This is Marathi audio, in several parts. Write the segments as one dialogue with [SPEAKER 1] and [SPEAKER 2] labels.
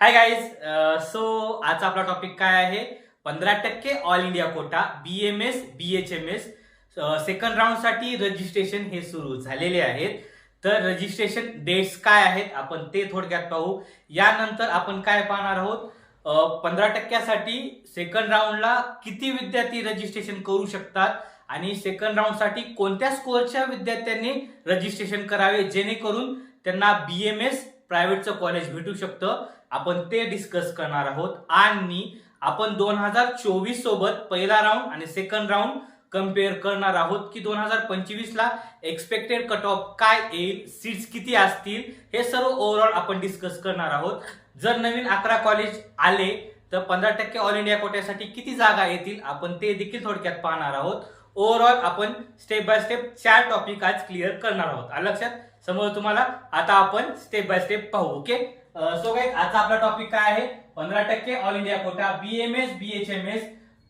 [SPEAKER 1] हाय गाईज सो आजचा आपला टॉपिक काय आहे? पंधरा टक्के all India quota B M S B H M S second राऊंडसाठी registration हे सुरू झालेले आहेत. तर रजिस्ट्रेशन डेट्स काय आहेत? आपण ते थोडक्यात पाहू. यानंतर आपण काय पाहणार आहोत? Uh, पंधरा टक्क्यासाठी सेकंड राऊंडला किती विद्यार्थी रजिस्ट्रेशन करू शकतात? आणि सेकंड राऊंडसाठी कोणत्या स्कोअरच्या विद्यार्थ्यांनी रजिस्ट्रेशन करावे? जेणेकरून त्यांना बी एम एस प्रायव्हेटचं कॉलेज भेटू शकतं. आपण ते डिस्कस करणार आहोत. आणि आपण दोन हजार चोवीस सोबत पहिला राऊंड आणि सेकंड राऊंड कंपेअर करणार आहोत की दोन हजार पंचवीस ला एक्सपेक्टेड कट ऑफ काय येईल सीट्स किती असतील हे सर्व ओव्हरऑल आपण डिस्कस करणार आहोत. जर नवीन अकरा कॉलेज आले तर पंधरा टक्के ऑल इंडिया कोट्यासाठी किती जागा येतील आपण ते देखील थोडक्यात पाहणार आहोत. ओव्हरऑल आपण स्टेप बाय स्टेप चार टॉपिक आज क्लिअर करणार आहोत. लक्षात? समोर तुम्हाला आता आपण स्टेप बाय स्टेप पाहू ओके सो काही आजचा आपला टॉपिक काय आहे? पंधरा टक्के all India quota BMS BHMS B H M S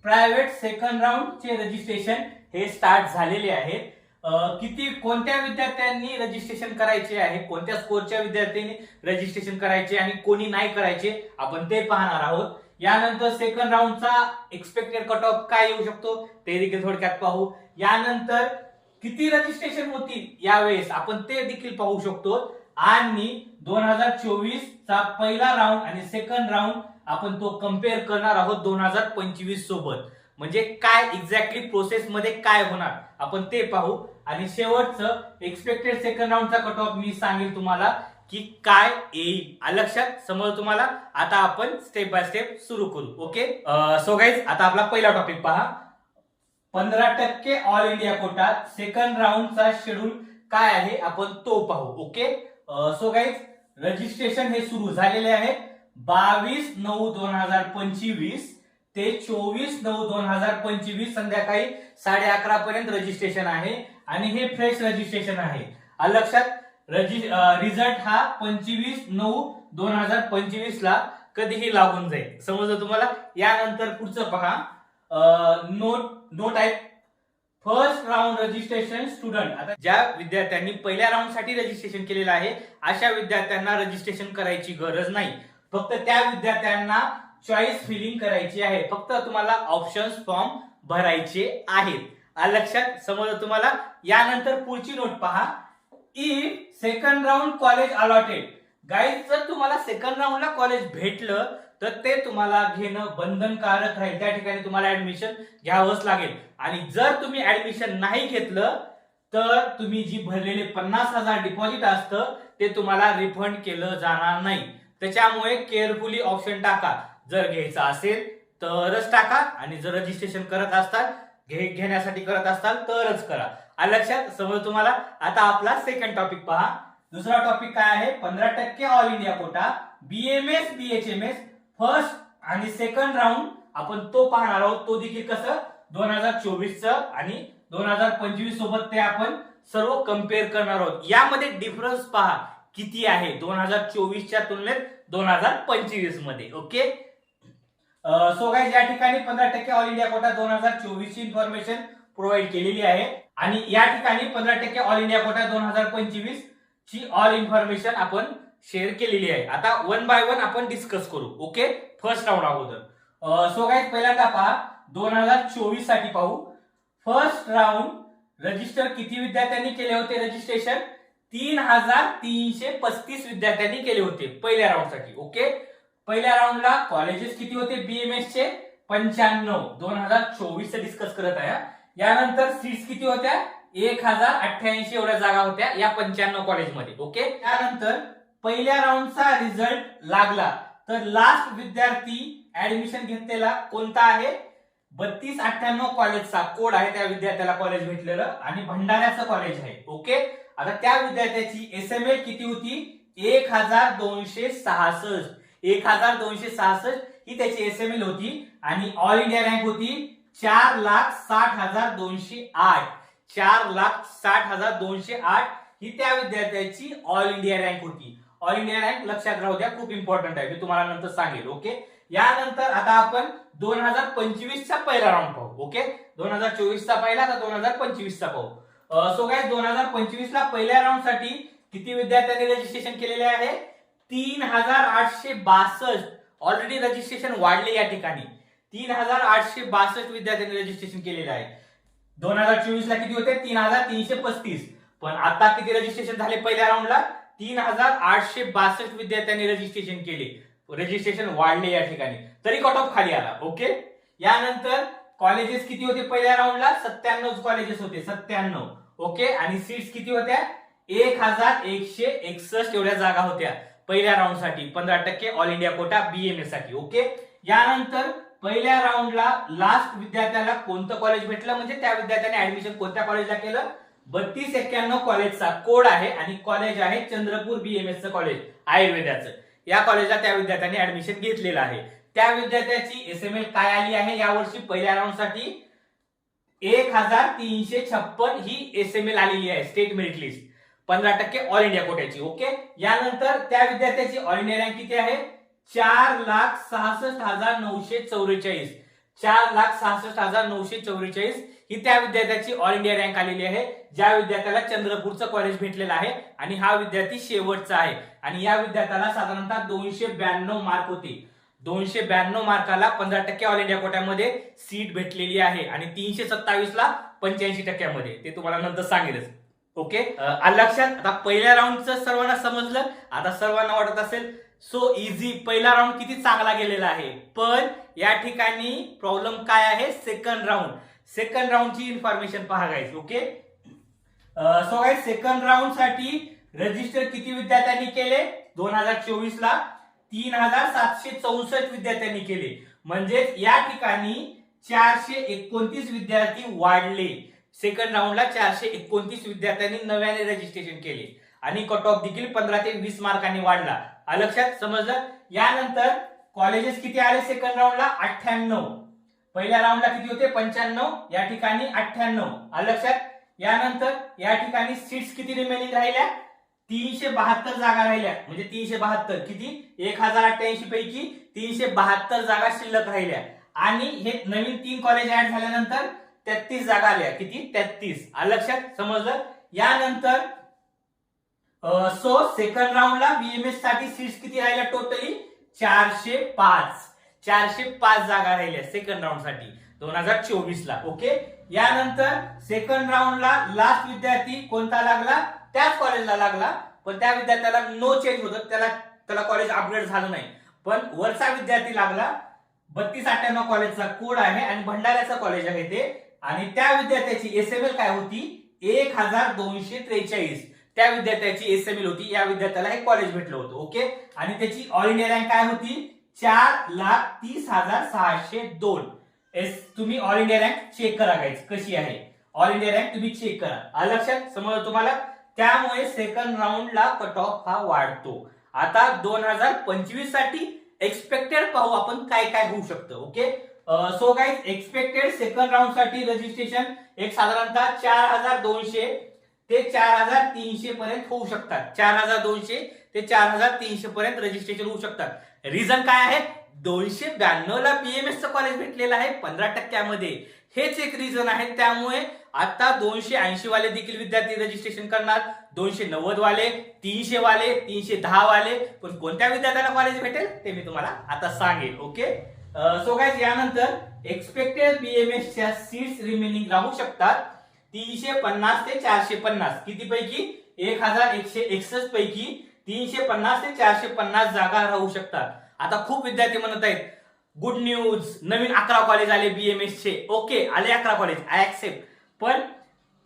[SPEAKER 1] private second round चे रजिस्ट्रेशन हे स्टार्ट झालेले आहे किती कोणत्या विद्यार्थ्यांनी रजिस्ट्रेशन करायचे आहे? कोणत्या स्कोरच्या विद्यार्थ्यांनी रजिस्ट्रेशन करायचे आणि कोणी नाही करायचे? आपण ते पाहणार आहोत. यानंतर सेकंड राऊंडचा एक्सपेक्टेड कट ऑफ काय येऊ शकतो? ते देखील थोडक्यात पाहू. यानंतर किती रजिस्ट्रेशन होतील? यावेळेस आपण ते देखील पाहू शकतो. आणि दोन हजार चोवीस चा पहिला राऊंड आणि सेकंड राऊंड आपण तो कंपेअर करणार आहोत दोन हजार पंचवीस सोबत. म्हणजे काय एक्झॅक्टली प्रोसेस मध्ये काय होणार आपण ते पाहू. आणि शेवटचं एक्सपेक्टेड सेकंड राऊंडचा कट ऑफ मी सांगेल तुम्हाला की काय येईल. लक्षात समज तुम्हाला आता आपण स्टेप बाय स्टेप सुरू करू. ओके सो गाईज आता आपला पहिला टॉपिक पहा. पंधरा टक्के ऑल इंडिया कोटा सेकंड राऊंडचा शेड्यूल काय आहे आपण तो पाहू ओके सो गाईज रजिस्ट्रेशन हे सुरू झालेले आहे. बावीस नऊ दोन हजार पंचवीस ते चोवीस नऊ दोन हजार पंचवीस संध्याकाळी साडे अकरा पर्यंत रजिस्ट्रेशन आहे. आणि हे फ्रेश रजिस्ट्रेशन आहे. लक्षात लक्षात रिझल्ट हा पंचवीस नऊ दोन हजार पंचवीस ला कधीही लागून जाईल. समजलं तुम्हाला? यानंतर पुढचं पहा. नोट नोट आहे फर्स्ट राऊंड रजिस्ट्रेशन स्टुडंट. आता ज्या विद्यार्थ्यांनी पहिल्या राऊंडसाठी रजिस्ट्रेशन केलेलं आहे अशा विद्यार्थ्यांना रजिस्ट्रेशन करायची गरज नाही. फक्त त्या विद्यार्थ्यांना चॉईस फिलिंग करायची आहे. फक्त तुम्हाला ऑप्शन्स फॉर्म भरायचे आहेत. लक्षात? समजलं तुम्हाला? यानंतर पुढची नोट पहा. If second round college allotted guys जर तुम्हाला सेकंड राऊंडला कॉलेज भेटलं तर ते तुम्हाला घेणं बंधनकारक राहील. त्या ठिकाणी तुम्हाला ऍडमिशन घ्यावंच लागेल. आणि जर तुम्ही ऍडमिशन नाही घेतलं तर तुम्ही जी भरलेले पन्नास हजार डिपॉझिट असतं ते तुम्हाला रिफंड केलं जाणार नाही. त्याच्यामुळे केअरफुली ऑप्शन टाका. जर घ्यायचं असेल तरच टाका. आणि जर रजिस्ट्रेशन करत असताल घे घेण्यासाठी करत असाल तरच करा. आलं लक्षात समज तुम्हाला आता आपला सेकंड टॉपिक पहा. दुसरा टॉपिक काय आहे? पंधरा टक्के all India quota BMS BHMS first आणि सेकंड राऊंड आपण तो पाहणार आहोत. तो देखील कसं? दोन हजार चोवीस आणि दोन हजार पंचवीस सोबत ते आपण सर्व कंपेअर करणार आहोत. यामध्ये डिफरन्स पहा किती आहे? दोन हजार चोवीसच्या तुलनेत दोन हजार पंचवीसमध्ये ओके सो गाईज या ठिकाणी पंधरा टक्के ऑल इंडिया कोटा दोन हजार चोवीस ची इन्फॉर्मेशन प्रोव्हाइड केलेली आहे. आणि या ठिकाणी पंधरा टक्के ऑल इंडिया कोटा दोन हजार पंचवीस ची ऑल इन्फॉर्मेशन आपण शेअर केलेली आहे. आता वन बाय वन आपण डिस्कस करू. ओके फर्स्ट राऊंड अगोदर. सो गाईज पहिल्यांदा पहा. दोन हजार चोवीससाठी पाहू. फर्स्ट राऊंड रजिस्टर किती विद्यार्थ्यांनी केले होते रजिस्ट्रेशन तीन हजार तीनशे पस्तीस विद्यार्थ्यांनी केले होते पहिल्या राऊंडसाठी. ओके पहिल्या राऊंडला कॉलेजेस किती होते? बीएमएस चे पंच्याण्णव. दोन हजार चोवीस डिस्कस करत आहे यानंतर सीट्स किती होत्या? एक हजार अठ्ठ्याऐंशी एवढ्या जागा होत्या या पंच्याण्णव कॉलेजमध्ये ओके त्यानंतर पहिल्या राऊंडचा रिझल्ट लागला. तर लास्ट विद्यार्थी ऍडमिशन घेतलेला कोणता आहे? बत्तीस अठ्ठ्याण्णव कॉलेजचा कोड आहे त्या विद्यार्थ्याला कॉलेज भेटलेलं आणि भंडाऱ्याचं कॉलेज आहे. ओके आता त्या विद्यार्थ्याची एस एम एल किती होती? एक हजार दोनशे सहासष्ट. एक हजार दोनशे सहासष्ट ही त्याची एस एम एल होती आणि ऑल इंडिया रँक होती चार लाख साठ हजार दोनशे आठ. चार लाख साठ हजार दोनशे आठ ही त्या विद्यार्थ्याची ऑल इंडिया रँक होती. ऑल इंडिया रँक लक्षात राहू द्या खूप इम्पॉर्टंट आहे. मी तुम्हाला नंतर सांगेल ओके यानंतर आता आपण दोन हजार पंचवीसचा पहिला राऊंड पाहू ओके दोन हजार चोवीसचा पहिला आता दोन हजार पंचवीस चा पाहू सो काय दोन हजार पंचवीस ला पहिल्या राऊंडसाठी किती विद्यार्थ्यांनी रजिस्ट्रेशन केलेले आहे? तीन हजार आठशे बासष्ट. ऑलरेडी रजिस्ट्रेशन वाढले या ठिकाणी. तीन हजार आठशे बासष्ट विद्यार्थ्यांनी रजिस्ट्रेशन केलेलं आहे. दोन हजार चोवीस ला किती होते? तीन हजार तीनशे पस्तीस. पण आता किती रजिस्ट्रेशन झाले पहिल्या राऊंडला तीन हजार आठशे बासष्ट विद्यार्थ्यांनी रजिस्ट्रेशन केले. रजिस्ट्रेशन वाढले या ठिकाणी. तरी कट ऑफ खाली आला. ओके यानंतर कॉलेजेस किती होते पहिल्या राऊंडला सत्त्याण्णव कॉलेजेस होते. सत्त्याण्णव. ओके आणि सीट्स किती होत्या? एक हजार एकशे एकसष्ट एवढ्या जागा होत्या पहिल्या राऊंडसाठी. पंधरा टक्के ऑल इंडिया कोटा बीएमएससाठी. ओके यानंतर पहिल्या राऊंडला लास्ट विद्यार्थ्याला कोणतं कॉलेज भेटलं? म्हणजे त्या विद्यार्थ्याने ऍडमिशन कोणत्या कॉलेजला केलं? बत्तीस एक्क्याण्णव कॉलेजचा कोड आहे आणि कॉलेज आहे चंद्रपूर बीएमएस कॉलेज आयुर्वेदाचं. या कॉलेजला त्या विद्यार्थ्याने ऍडमिशन घेतलेलं आहे. त्या विद्यार्थ्याची एस एम एल काय आली आहे? यावर्षी पहिल्या राऊंडसाठी एक हजार तीनशे छप्पन ही एस एम एल आलेली आहे स्टेट मेरिट लिस्ट पंधरा टक्के ऑल इंडिया कोट्याची ओके? यानंतर त्या विद्यार्थ्याची ऑल इंडिया रँक किती आहे? चार लाख सहासष्ट हजार नऊशे चौवेचाळीस. चार लाख सहासष्ट हजार नऊशे चौवेचाळीस. ही त्या विद्यार्थ्याची ऑल इंडिया रँक आलेली आहे. ज्या विद्यार्थ्याला चंद्रपूरचं कॉलेज भेटलेलं आहे आणि हा विद्यार्थी शेवटचा आहे. आणि या विद्यार्थ्याला साधारणतः दोनशे ब्याण्णव मार्क होते. दोनशे ब्याण्णव मार्काला पंधरा टक्के ऑल इंडिया कोट्यामध्ये सीट भेटलेली आहे. आणि तीनशे सत्तावीस ला पंच्याऐंशी टक्क्यामध्ये. ते तुम्हाला नंतर सांगेलच. ओके लक्षात आता पहिल्या राऊंडचं सर्वांना समजलं. आता सर्वांना वाटत असेल सो इझी पहिला राऊंड किती चांगला गेलेला आहे? पण या ठिकाणी प्रॉब्लेम काय आहे? सेकंड राऊंड सेकंड राऊंडची इन्फॉर्मेशन पहा guys okay so guys second राऊंडसाठी register किती विद्यार्थ्यांनी केले? दोन हजार चोवीस ला तीन हजार सातशे चौसष्ट विद्यार्थ्यांनी केले. म्हणजेच या ठिकाणी चारशे एकोणतीस विद्यार्थी वाढले. सेकंड राऊंडला चारशे एकोणतीस विद्यार्थ्यांनी नव्याने रजिस्ट्रेशन केले. आणि कट ऑफ देखील पंधरा ते वीस मार्कांनी वाढला. लक्षात? समजलं? यानंतर कॉलेजेस किती आले सेकंड राऊंडला अठ्ठ्याण्णव. पहिल्या राऊंडला किती होते? पंच्याण्णव. या ठिकाणी अठ्ठ्याण्णव. आ लक्षात? यानंतर या ठिकाणी सीट्स किती रिमेनिंग राहिल्या? तीनशे बहात्तर जागा राहिल्या. म्हणजे तीनशे बहात्तर. किती? एक हजार अठ्ठ्याऐंशी पैकी तीनशे बहात्तर जागा शिल्लक राहिल्या. आणि हे नवीन तीन कॉलेज ऍड झाल्यानंतर तेहतीस जागा आल्या. किती? तेहतीस. लक्षात? समजलं? यानंतर सो सेकंड राऊंडला बीएमएससाठी सीट्स किती राहिल्या टोटली चारशे पाच. चारशे पाच जागा राहिल्या सेकंड राऊंडसाठी. दोन हजार चोवीस ला ओके यानंतर सेकंड राऊंडला लास्ट विद्यार्थी कोणता लागला? त्याच कॉलेजला लागला. पण त्या विद्यार्थ्याला नो चेंज होतं. त्याला त्याला कॉलेज अपग्रेड झालं नाही. पण वरचा विद्यार्थी लागला. बत्तीस अठ्ठ्याण्णव कॉलेजचा कोड आहे आणि भंडाऱ्याचा कॉलेज आहे ते. आणि त्या विद्यार्थ्याची एस एम एल काय होती? एक हजार दोनशे त्रेचाळीस. त्या विद्यार्थ्याची एस एम एल होती. या विद्यार्थ्याला हे कॉलेज भेटलं होतं ओके आणि त्याची ऑल इंडिया रँक काय होती? चार लाख तीस हजार सहाशे दोन. एस तुम्ही ऑल इंडिया रँक चेक करा गाईज कशी आहे? ऑल इंडिया रँक तुम्ही चेक करा. आलं लक्षात समज तुम्हाला? त्यामुळे सेकंड राऊंडला कट ऑफ हा वाढतो. आता दोन हजार पंचवीससाठी एक्सपेक्टेड पाहू आपण काय काय होऊ शकतं ओके सो काय एक्सपेक्टेड सेकंड राऊंडसाठी रजिस्ट्रेशन एक साधारणतः चार हजार दोनशे ते चार हजार तीनशे पर्यंत होऊ शकतात. चार हजार दोनशे ते चार हजार तीनशे पर्यंत रजिस्ट्रेशन होऊ शकतात. रिझन काय आहे? दोनशे ब्याण्णव ला कॉलेज भेटलेलं आहे पंधरा टक्क्यामध्ये. हेच एक रिझन आहे. त्यामुळे आता दोनशे ऐंशी वाले देखील विद्यार्थी रजिस्ट्रेशन करणार. दोनशे नव्वद वाले तीनशे वाले तीनशे दहा वाले पण कोणत्या विद्यार्थ्याला कॉलेज भेटेल? ते मी तुम्हाला आता सांगेल ओके? सो गाईज यानंतर एक्सपेक्टेड बीएमएस च्या सीट्स रिमेनिंग राहू शकतात. तीनशे पन्नास ते चारशे पन्नास. किती पैकी एक हजार एकशे एकसष्ट पैकी. तीनशे पन्नास ते चारशे पन्नास जागा राहू शकतात. आता खूप विद्यार्थी म्हणत आहेत गुड न्यूज नवीन अकरा कॉलेज आले बीएमएस चे. ओके आले अकरा कॉलेज आय ऍक्सेप्ट पण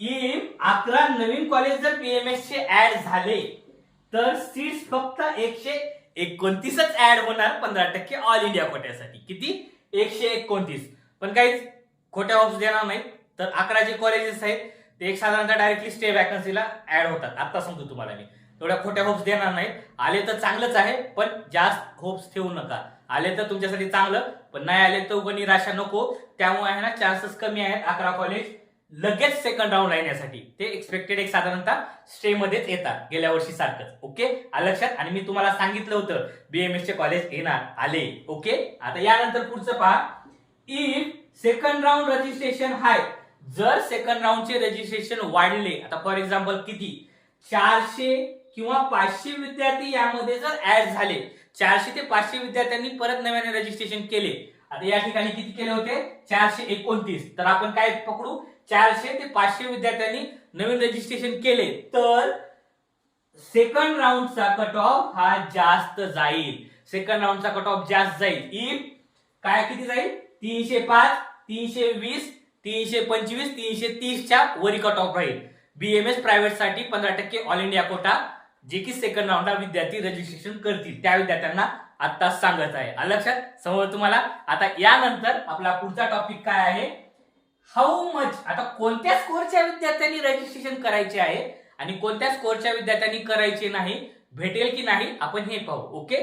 [SPEAKER 1] इफ अकरा नवीन कॉलेज जर बीएमएस चे ऍड झाले तर सीट्स फक्त एकशे एकोणतीसच ऍड होणार पंधरा टक्के ऑल इंडिया कोट्यासाठी. किती? एकशे एकोणतीस. पण काही खोट्या ऑप्स देणार नाहीत. तर अकरा जे कॉलेजेस आहेत ते एक साधारणतः डायरेक्टली स्टे वॅकन्सीला ऍड होतात. आता समजू तुम्हाला मी. तेवढ्या खोट्या होप्स देणार नाही. आले तर चांगलंच आहे पण जास्त होप्स ठेवू नका. आले तर तुमच्यासाठी चांगलं पण नाही आले तर उगा निराशा नको. त्यामुळे आहे ना चान्सेस कमी आहेत अकरा कॉलेज लगेच सेकंड राऊंड येण्यासाठी. ते एक्सपेक्टेड एक साधारणतः स्टे मध्येच येतात गेल्या वर्षी सारखंच. ओके लक्षात? आणि मी तुम्हाला सांगितलं होतं बीएमएस चे कॉलेज येणार आले. ओके आता यानंतर पुढचं पहा. If second round registration high जर सेकंड राऊंडचे रजिस्ट्रेशन वाढले आता फॉर एक्झाम्पल किती? चारशे किंवा पाचशे विद्यार्थी यामध्ये जर ऍड झाले चारशे ते पाचशे विद्यार्थ्यांनी परत नव्याने रजिस्ट्रेशन केले. आता या ठिकाणी किती केले होते? चारशे एकोणतीस. तर आपण काय पकडू? चारशे ते पाचशे विद्यार्थ्यांनी नवीन रजिस्ट्रेशन केले तर सेकंड राऊंडचा कट ऑफ हा जास्त जाईल. सेकंड राऊंडचा कट ऑफ जास्त जाईल. इफ काय किती जाईल? तीनशे पाच तीनशे वीस तीनशे पंचवीस तीनशे तीसच्या वरी कट ऑफ राहील बीएमएस प्रायव्हेटसाठी पंधरा टक्के ऑल इंडिया कोटा जे की सेकंड राऊंडला विद्यार्थी रजिस्ट्रेशन करतील. त्या विद्यार्थ्यांना आता सांगत आहे. आलं लक्षात? समोर तुम्हाला. आता यानंतर आपला पुढचा टॉपिक काय आहे? हाऊ मच आता कोणत्या स्कोरच्या विद्यार्थ्यांनी रजिस्ट्रेशन करायचे आहे? आणि कोणत्या स्कोरच्या विद्यार्थ्यांनी करायचे नाही? भेटेल की नाही? आपण हे पाहू. ओके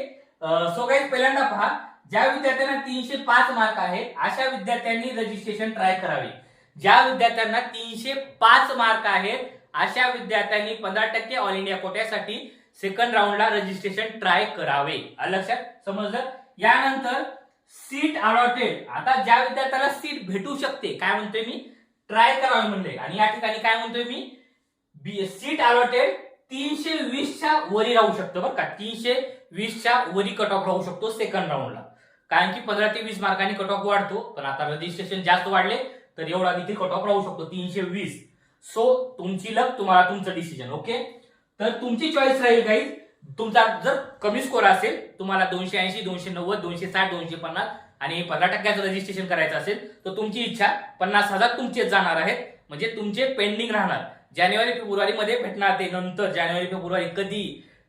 [SPEAKER 1] सो काही पहिल्यांदा पहा. ज्या विद्यार्थ्यांना तीनशे पाच मार्क आहेत अशा विद्यार्थ्यांनी रजिस्ट्रेशन ट्राय करावे. ज्या विद्यार्थ्यांना तीनशे पाच मार्क आहेत अशा विद्यार्थ्यांनी पंधरा टक्के ऑल इंडिया कोट्यासाठी सेकंड राऊंडला रजिस्ट्रेशन ट्राय करावे. लक्षात? समजलं? यानंतर सीट अलॉटेड आता ज्या विद्यार्थ्याला सीट भेटू शकते काय म्हणतोय मी? ट्राय करावे म्हणले. आणि या ठिकाणी काय म्हणतोय मी? बी सीट अलॉटेड तीनशे वीसच्या वरी राहू शकतो बरं का. तीनशे वीसच्या वरी कट ऑफ राहू शकतो सेकंड राऊंडला कारण की पंधरा ते वीस मार्कांनी कट ऑफ वाढतो. पण आता रजिस्ट्रेशन जास्त वाढले तर एवढा देखील कट ऑफ राहू शकतो? तीनशे वीस. सो तुमची लक तुम्हाला तुमचं डिसिजन ओके तर तुमची चॉईस राहील काही तुमचा जर कमी स्कोर असेल तुम्हाला दोनशे ऐंशी दोनशे नव्वद दोनशे साठ दोनशे पन्नास आणि पंधरा टक्क्याचं रजिस्ट्रेशन करायचं असेल तर तुमची इच्छा पन्नास हजार तुमचेच जाणार आहेत. म्हणजे तुमचे पेंडिंग राहणार. जानेवारी फेब्रुवारी मध्ये भेटणार ते नंतर. जानेवारी फेब्रुवारी कधी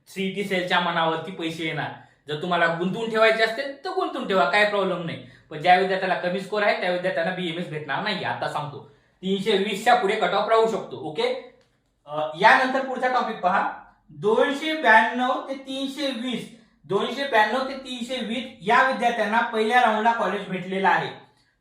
[SPEAKER 1] सीईटी सेलच्या मनावरती पैसे येणार. जर तुम्हाला गुंतवून ठेवायचे असतील तर गुंतवून ठेवा. काय प्रॉब्लेम नाही. पण ज्या विद्यार्थ्याला कमी स्कोर आहे त्या विद्यार्थ्यांना बीएमएस भेटणार नाही. आता सांगतो. तीनशे वीसच्या पुढे कट ऑफ राहू शकतो ओके यानंतर पुढचा टॉपिक पहा. दोनशे ब्याण्णव ते तीनशे वीस दोनशे ब्याण्णव ते तीनशे वीस या विद्यार्थ्यांना पहिल्या राऊंडला कॉलेज भेटलेला आहे.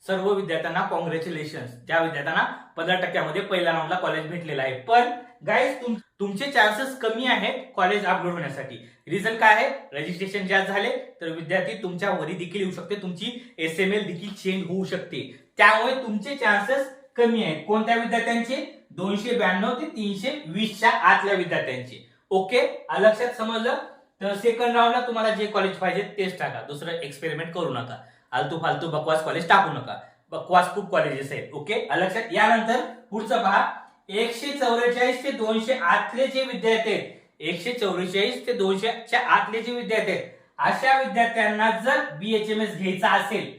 [SPEAKER 1] सर्व विद्यार्थ्यांना कॉंग्रॅच्युलेशन ज्या विद्यार्थ्यांना पंधरा टक्क्यामध्ये पहिल्या राऊंडला कॉलेज भेटलेला आहे. पण गाईज तुम तुमचे चान्सेस कमी आहेत कॉलेज अपलोड होण्यासाठी. रिझन काय आहे? रजिस्ट्रेशन जास्त झाले तर विद्यार्थी तुमच्या वरी देखील येऊ शकते. तुमची एस एम एल देखील चेंज होऊ शकते. त्यामुळे तुमचे चान्सेस कमी आहेत कोणत्या विद्यार्थ्यांचे? दोनशे ब्याण्णव ते तीनशे वीसच्या आतल्या विद्यार्थ्यांचे. ओके? लक्षात समजलं? तर सेकंड राऊंडला तुम्हाला जे कॉलेज पाहिजे तेच टाका. दुसरं एक्सपेरिमेंट करू नका. आलतू फालतू बकवास कॉलेज टाकू नका. बकवास खूप कॉलेजेस आहेत. ओके? लक्षात? यानंतर पुढचं पहा. एकशे चौवेचाळीस ते दोनशे आतले जे विद्यार्थी आहेत एकशे चौवेचाळीस ते दोनशेच्या आतले जे विद्यार्थी आहेत अशा विद्यार्थ्यांना जर बीएचएमएस घ्यायचा असेल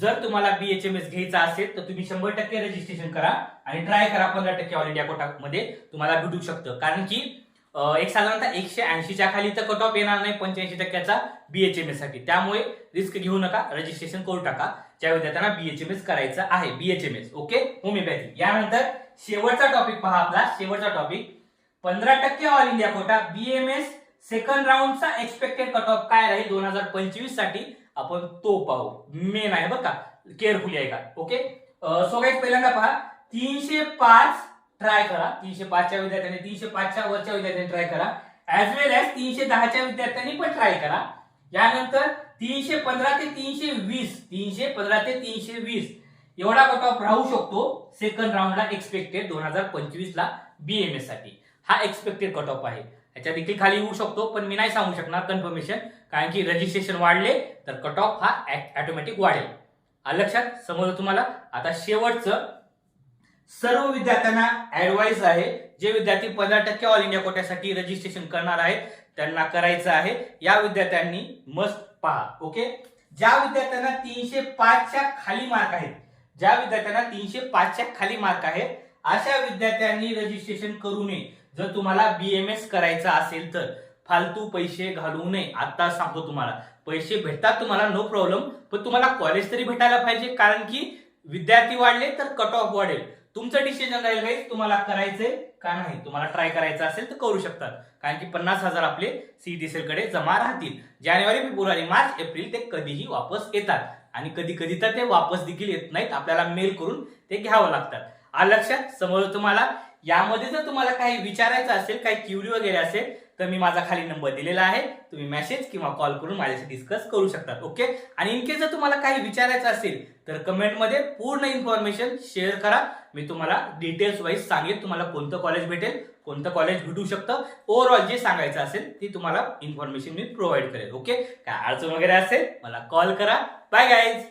[SPEAKER 1] जर तुम्हाला बीएचएमएस घ्यायचा असेल तर तुम्ही शंभर टक्के रजिस्ट्रेशन करा आणि ट्राय करा पंधरा टक्के ऑल इंडिया कोटामध्ये तुम्हाला भेटू शकतं. कारण की एक साधारणतः एकशे ऐंशीच्या खाली तर कट ऑफ येणार नाही पंच्याऐंशी टक्क्याचा बीएचएमएससाठी. त्यामुळे रिस्क घेऊ नका रजिस्ट्रेशन करू टाका ज्या विद्यार्थ्यांना बीएचएमएस करायचं आहे बीएचएमएस ओके होमिओपॅथी यानंतर शेवटचा टॉपिक पहा आपला. शेवटचा टॉपिक पंधरा टक्के all India quota BMS second राऊंडचा expected cut off काय राहील? दोन हजार पंचवीससाठी. आपण तो पाहू. मेन आहे बरं का? केअरफुली आहे का? ओके सो काही पहिल्यांदा पहा. तीनशे पाच ट्राय करा. तीनशे पाचच्या विद्यार्थ्यांनी तीनशे पाचच्या वरच्या विद्यार्थ्यांनी ट्राय करा. ऍज वेल एज तीनशे दहाच्या विद्यार्थ्यांनी पण ट्राय करा. यानंतर तीनशे पंधरा ते तीनशे वीस तीनशे पंधरा ते तीनशे वीस. एवढा कट ऑफ राहू शकतो सेकंड राऊंडला एक्सपेक्टेड दोन हजार पंचवीस ला बीएमएससाठी. हा एक्सपेक्टेड कट ऑफ आहे. याच्या देखील खाली येऊ शकतो पण मी नाही सांगू शकणार कन्फर्मेशन कारण की रजिस्ट्रेशन वाढले तर कट ऑफ हा ऑटोमॅटिक वाढेल. लक्षात? समजलं तुम्हाला? आता शेवटचं सर्व विद्यार्थ्यांना ऍडवाइस आहे जे विद्यार्थी पंधरा टक्के ऑल इंडिया कोट्यासाठी रजिस्ट्रेशन करणार आहेत त्यांना करायचं आहे. या विद्यार्थ्यांनी मस्त पहा ओके ज्या विद्यार्थ्यांना तीनशे पाचच्या खाली मार्क आहेत ज्या विद्यार्थ्यांना तीनशे पाचच्या खाली मार्क आहेत अशा विद्यार्थ्यांनी रजिस्ट्रेशन करू नये. जर तुम्हाला बीएमएस करायचा असेल तर फालतू पैसे घालू नये. आता सांगतो तुम्हाला. पैसे भेटतात तुम्हाला नो प्रॉब्लेम पण तुम्हाला कॉलेज तरी भेटायला पाहिजे कारण की विद्यार्थी वाढले तर कट ऑफ वाढेल. तुमचं डिसिजन राहील काही तुम्हाला करायचंय का नाही? तुम्हाला ट्राय करायचं असेल तर करू शकतात. कारण की पन्नास हजार आपले सीईटी सेल कडे जमा राहतील. जानेवारी फेब्रुवारी मार्च एप्रिल ते कधीही वापस येतात. आणि कधी कधी तर ते वापस देखील येत नाहीत. आपल्याला मेल करून ते घ्यावं लागतात. आ लक्षात? समोर तुम्हाला यामध्ये जर तुम्हाला काही विचारायचं असेल काही क्युरी वगैरे असेल तर मी माझा खाली नंबर दिलेला आहे. तुम्ही मेसेज किंवा कॉल करून माझ्याशी डिस्कस करू शकतात ओके आणि इनकेस जर तुम्हाला काही विचारायचं असेल तर कमेंटमध्ये पूर्ण इन्फॉर्मेशन शेअर करा. मी तुम्हाला डिटेल्स वाईज सांगेन तुम्हाला कोणतं कॉलेज भेटेल कोणतं कॉलेज भेटू शकतं. ओव्हरऑल जे सांगायचं असेल ती तुम्हाला इन्फॉर्मेशन मी प्रोव्हाइड करेल ओके काय अडचण वगैरे असेल मला कॉल करा. Bye guys